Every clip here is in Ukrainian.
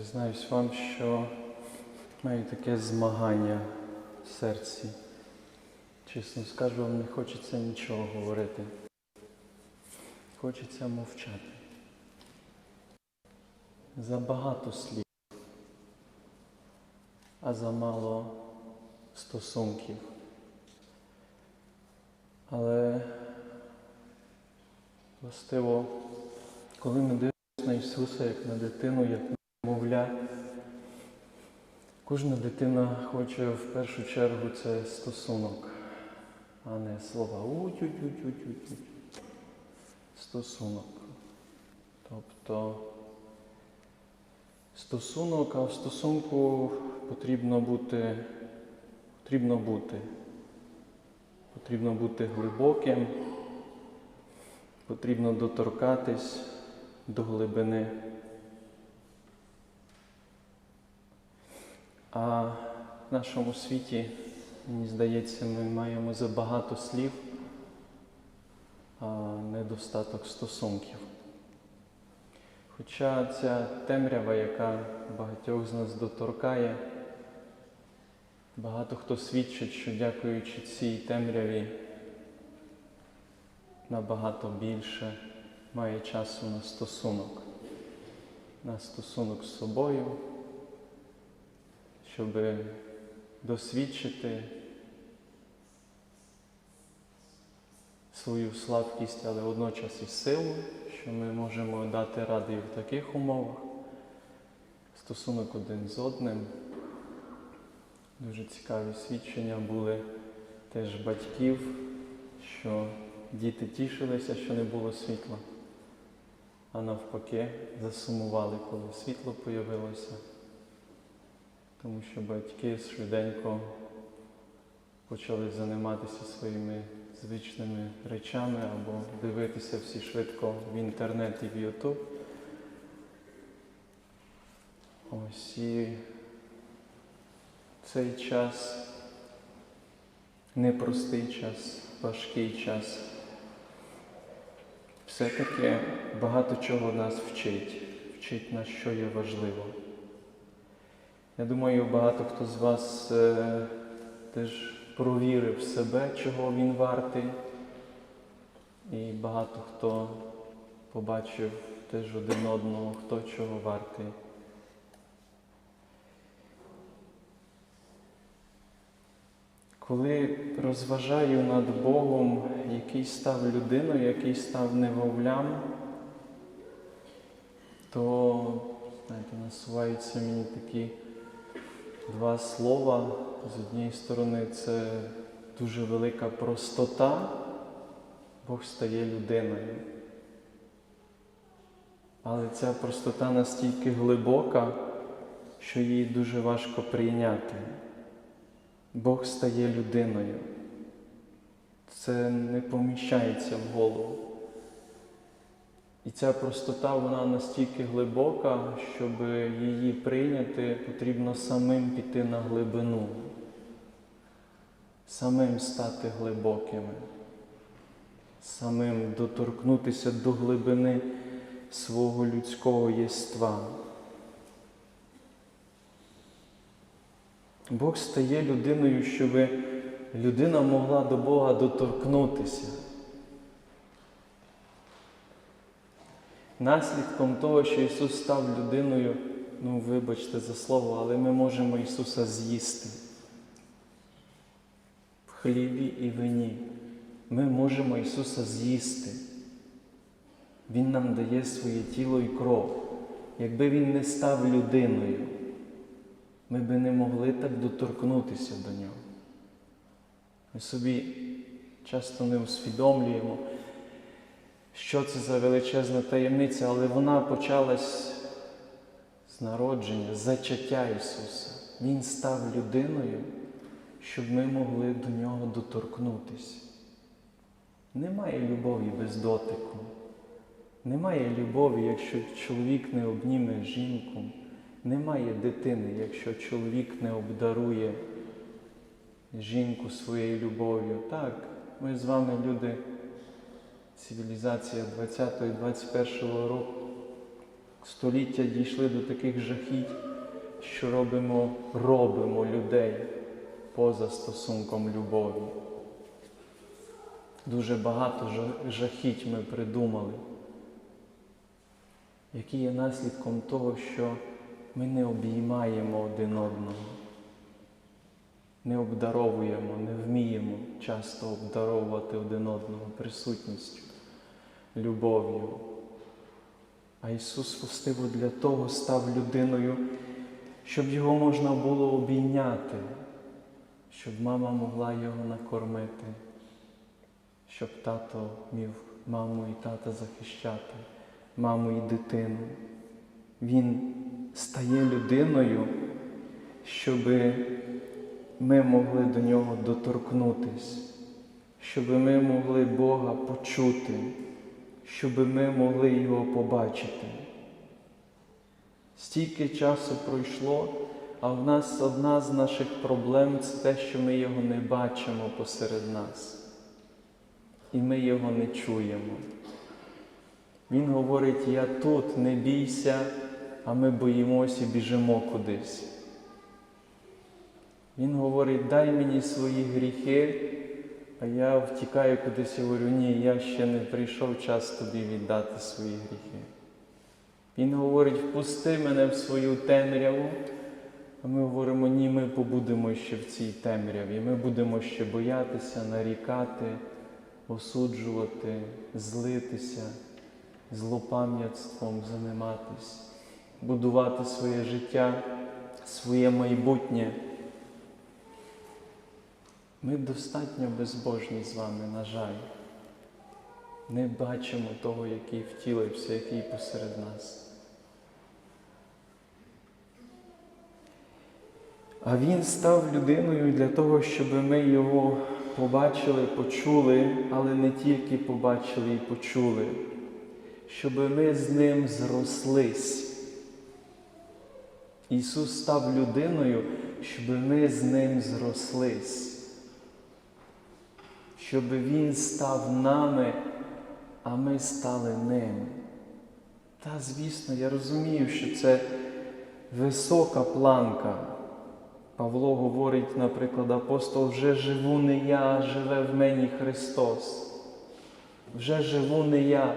Признаюсь вам, що маю таке змагання в серці. Чесно скажу, вам не хочеться нічого говорити. Хочеться мовчати. Забагато слів, а замало стосунків. Але властиво, коли ми дивимося на Ісуса як на дитину, як на мовля, кожна дитина хоче в першу чергу це стосунок, а не слова у-тю-тю-тю-тю-тю. Стосунок. Тобто стосунок, а в стосунку потрібно бути, потрібно бути. Потрібно бути глибоким, потрібно доторкатись до глибини. А в нашому світі, мені здається, ми маємо забагато слів, а недостаток стосунків. Хоча ця темрява, яка багатьох з нас доторкає, багато хто свідчить, що дякуючи цій темряві набагато більше має часу на стосунок, на стосунок з собою, щоб досвідчити свою слабкість, але водночас і силу, що ми можемо дати ради і в таких умовах, стосунок один з одним. Дуже цікаві свідчення були теж батьків, що діти тішилися, що не було світла, а навпаки засумували, коли світло появилося, тому що батьки швиденько почали займатися своїми звичними речами або дивитися всі швидко в інтернет і в Ютуб. Ось і цей час непростий час, важкий час. Все-таки багато чого нас вчить, вчить нас, що є важливо. Я думаю, багато хто з вас е, теж провірив себе, чого він вартий, і багато хто побачив теж один одного, хто чого вартий. Коли розважаю над Богом, який став людиною, який став невовлям, то, знаєте, насуваються мені такі два слова. З однієї сторони, це дуже велика простота, Бог стає людиною. Але ця простота настільки глибока, що її дуже важко прийняти. Бог стає людиною. Це не поміщається в голову. І ця простота, вона настільки глибока, щоб її прийняти, потрібно самим піти на глибину, самим стати глибокими, самим доторкнутися до глибини свого людського єства. Бог стає людиною, щоб людина могла до Бога доторкнутися. Наслідком того, що Ісус став людиною, ну, вибачте за слово, але ми можемо Ісуса з'їсти в хлібі і вині. Ми можемо Ісуса з'їсти. Він нам дає своє тіло і кров. Якби Він не став людиною, ми би не могли так доторкнутися до нього. Ми собі часто не усвідомлюємо, що це за величезна таємниця, але вона почалась з народження, з зачаття Ісуса. Він став людиною, щоб ми могли до нього доторкнутися. Немає любові без дотику. Немає любові, якщо чоловік не обніме жінку. Немає дитини, якщо чоловік не обдарує жінку своєю любов'ю. Так, ми з вами люди, цивілізація 20-21 року, століття дійшли до таких жахіть, що робимо, робимо людей поза стосунком любові. Дуже багато жахіть ми придумали, які є наслідком того, що ми не обіймаємо один одного, не обдаровуємо, не вміємо часто обдаровувати один одного присутністю, любов'ю. А Ісус властиво для того став людиною, щоб його можна було обійняти, щоб мама могла його накормити, щоб тато міг маму і тата захищати, маму і дитину. Він стає людиною, щоб ми могли до нього доторкнутись, щоб ми могли Бога почути, щоб ми могли Його побачити. Стільки часу пройшло, а в нас одна з наших проблем це те, що ми його не бачимо посеред нас. І ми його не чуємо. Він говорить, я тут, не бійся, а ми боїмося і біжимо кудись. Він говорить, дай мені свої гріхи, а я втікаю кудись і говорю, ні, я ще не прийшов час тобі віддати свої гріхи. Він говорить, впусти мене в свою темряву, а ми говоримо, ні, ми побудемо ще в цій темряві. Ми будемо ще боятися, нарікати, осуджувати, злитися, злопам'ятством заниматись, будувати своє життя, своє майбутнє. Ми достатньо безбожні з вами, на жаль. Не бачимо того, який втілився, який посеред нас. А Він став людиною для того, щоб ми його побачили, почули, але не тільки побачили і почули, щоб ми з ним зрослись. Ісус став людиною, щоб ми з ним зрослись, щоб Він став нами, а ми стали ним. Та, звісно, я розумію, що це висока планка. Павло говорить, наприклад, апостол, вже живу не я, а живе в мені Христос. Вже живу не я.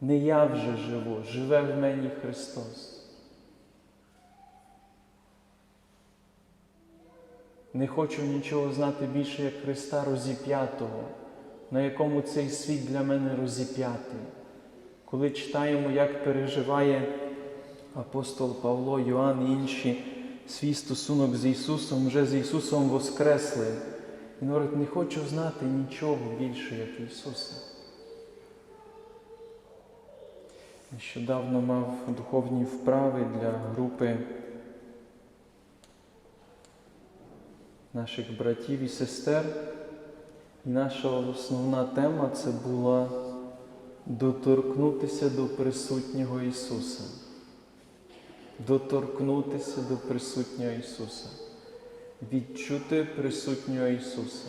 Не я вже живу, живе в мені Христос. Не хочу нічого знати більше, як Христа розіп'ятого, на якому цей світ для мене розіп'ятий. Коли читаємо, як переживає апостол Павло, Йоанн і інші свій стосунок з Ісусом, вже з Ісусом воскресли. Він говорить, не хочу знати нічого більше, як Ісуса. Нещодавно мав духовні вправи для групи наших братів і сестер. І наша основна тема це була доторкнутися до присутнього Ісуса. Доторкнутися до присутнього Ісуса, відчути присутнього Ісуса,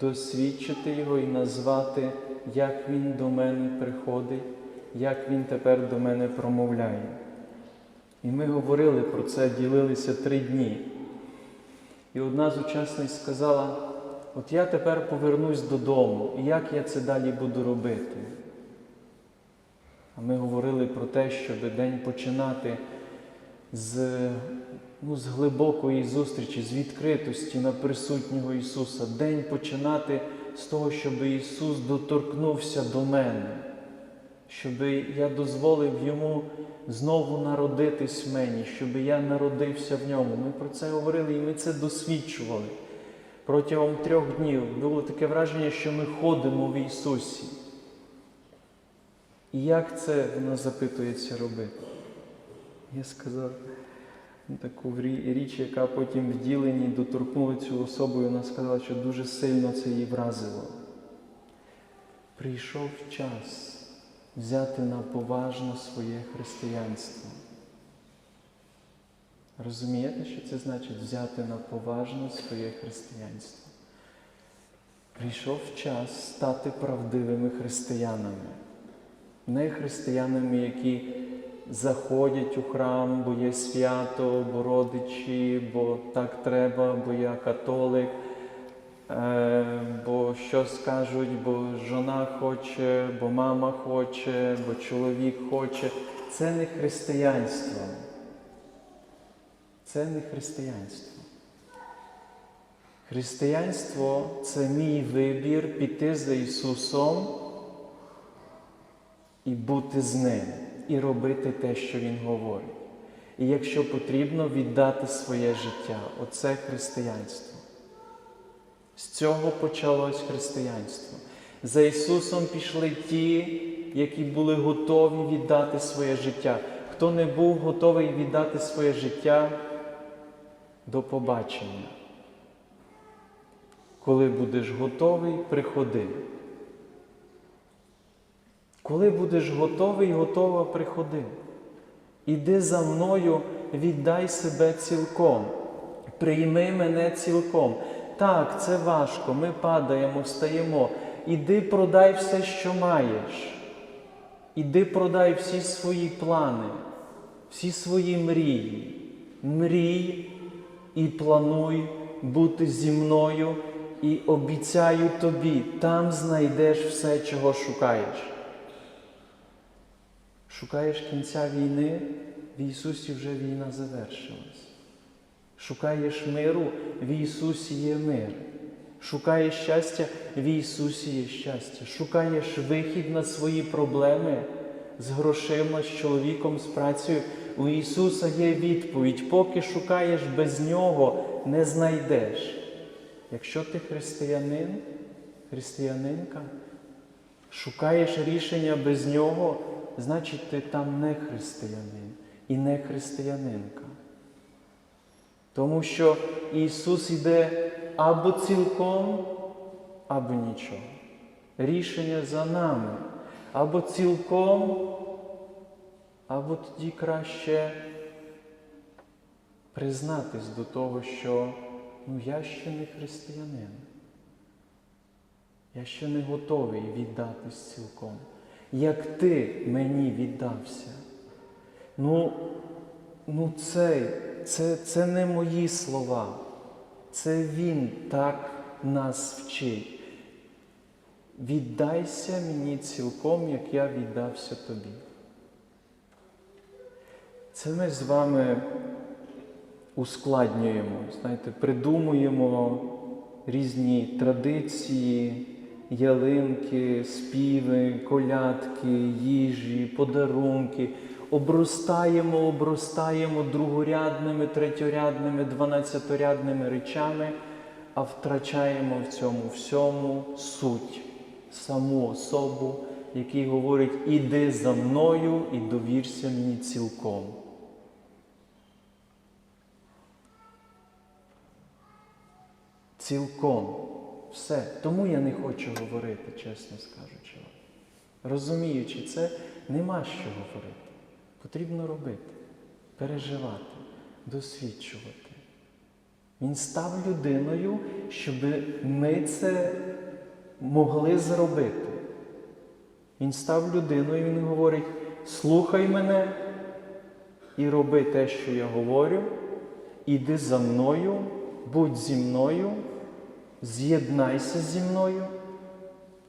досвідчити Його і назвати, як Він до мене приходить, як Він тепер до мене промовляє. І ми говорили про це, ділилися три дні. І одна з учасниць сказала, от я тепер повернусь додому, і як я це далі буду робити? А ми говорили про те, щоб день починати з, ну, з глибокої зустрічі, з відкритості на присутнього Ісуса. День починати з того, щоб Ісус доторкнувся до мене, щоб я дозволив Йому знову народитись в мені, щоб я народився в ньому. Ми про це говорили і ми це досвідчували. Протягом трьох днів було таке враження, що ми ходимо в Ісусі. І як це вона запитується робити? Я сказав таку річ, яка потім в діленні доторкнула цю особу, і вона сказала, що дуже сильно це її вразило. Прийшов час взяти на поважно своє християнство. Розумієте, що це значить взяти на поважно своє християнство? Прийшов час стати правдивими християнами. не християнами, які заходять у храм, бо є свято, бо родичі, бо так треба, бо я католик, бо що скажуть, бо жона хоче, бо мама хоче, бо чоловік хоче. Це не християнство. Це не християнство. Християнство це мій вибір піти за Ісусом і бути з Ним, і робити те, що Він говорить. І якщо потрібно, віддати своє життя. Оце християнство. З цього почалось християнство. За Ісусом пішли ті, які були готові віддати своє життя. Хто не був готовий віддати своє життя, до побачення. Коли будеш готовий, приходи. Коли будеш готовий, готова, приходи. Іди за мною, віддай себе цілком, прийми мене цілком. Так, це важко, ми падаємо, встаємо. Іди продай все, що маєш. Іди продай всі свої плани, всі свої мрії. Мрій і плануй бути зі мною, і обіцяю тобі, там знайдеш все, чого шукаєш. Шукаєш кінця війни, в Ісусі вже війна завершилась. Шукаєш миру, в Ісусі є мир. Шукаєш щастя, в Ісусі є щастя. Шукаєш вихід на свої проблеми з грошима, з чоловіком, з працею. У Ісуса є відповідь. Поки шукаєш без Нього, не знайдеш. Якщо ти християнин, християнинка, шукаєш рішення без Нього, значить ти там не християнин і не християнинка. Тому що Ісус іде або цілком, або нічого. Рішення за нами. Або цілком, або тоді краще признатись до того, що ну, я ще не християнин. Я ще не готовий віддатись цілком. Як ти мені віддався. Ну, ну це, це, це не мої слова. Це Він так нас вчить. Віддайся мені цілком, як я віддався тобі. Це ми з вами ускладнюємо, знаєте, придумуємо різні традиції, ялинки, співи, колядки, їжі, подарунки. Обростаємо, обростаємо другорядними, третьорядними, дванадцяторядними речами, а втрачаємо в цьому всьому суть, саму особу, який говорить, іди за мною і довірся мені цілком. Цілком. Все. Тому я не хочу говорити, чесно скажучи вам. Розуміючи це, нема що говорити. Потрібно робити, переживати, досвідчувати. Він став людиною, щоб ми це могли зробити. Він став людиною, він говорить, слухай мене і роби те, що я говорю, іди за мною, будь зі мною, з'єднайся зі мною.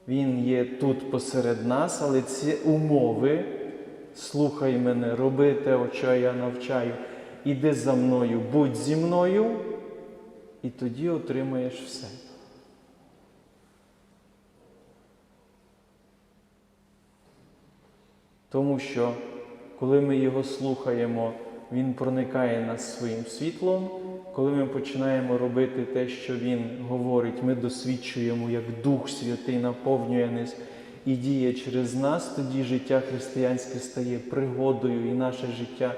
Він є тут посеред нас, але ці умови, слухай мене, роби те, що я навчаю, іди за мною, будь зі мною, і тоді отримаєш все. Тому що, коли ми його слухаємо, він проникає нас своїм світлом. Коли ми починаємо робити те, що Він говорить, ми досвідчуємо, як Дух Святий наповнює нас і діє через нас, тоді життя християнське стає пригодою, і наше життя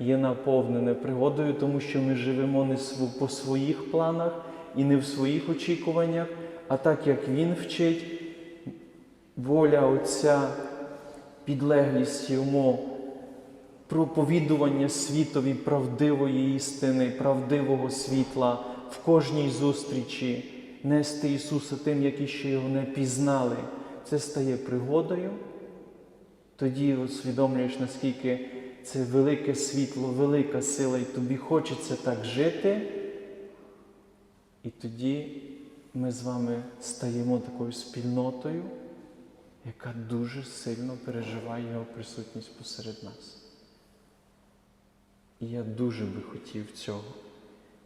є наповнене пригодою, тому що ми живемо не по своїх планах і не в своїх очікуваннях, а так як Він вчить, воля Отця, підлеглість йому проповідування світові правдивої істини, правдивого світла в кожній зустрічі, нести Ісуса тим, які ще його не пізнали, це стає пригодою, тоді усвідомлюєш, наскільки це велике світло, велика сила, і тобі хочеться так жити. І тоді ми з вами стаємо такою спільнотою, яка дуже сильно переживає Його присутність посеред нас. І я дуже би хотів цього,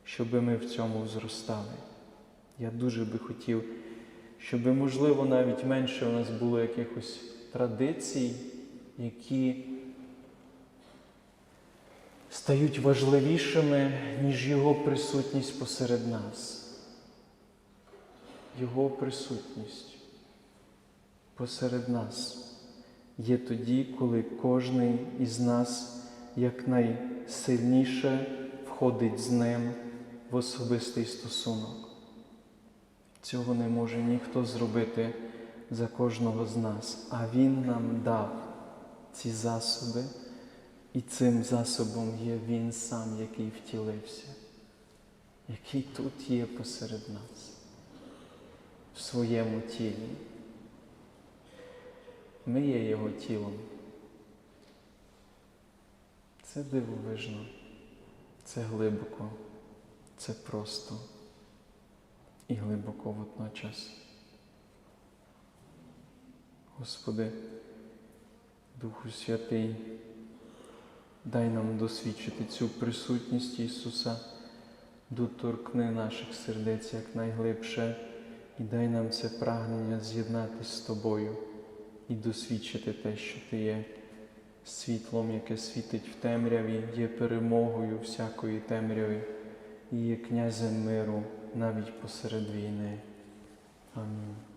щоб ми в цьому зростали. Я дуже би хотів, щоб, можливо, навіть менше у нас було якихось традицій, які стають важливішими, ніж Його присутність посеред нас. Його присутність посеред нас є тоді, коли кожен із нас якнайсильніше входить з ним в особистий стосунок. Цього не може ніхто зробити за кожного з нас, а Він нам дав ці засоби, і цим засобом є Він сам, який втілився, який тут є посеред нас, в своєму тілі. Ми є Його тілом. Це дивовижно, це глибоко, це просто і глибоко водночас. Господи, Духу Святий, дай нам досвідчити цю присутність Ісуса, доторкни наших сердець якнайглибше і дай нам це прагнення з'єднатися з Тобою і досвідчити те, що Ти є. Світлом, яке світить в темряві, є перемогою всякої темряви і є князем миру навіть посеред війни. Амінь.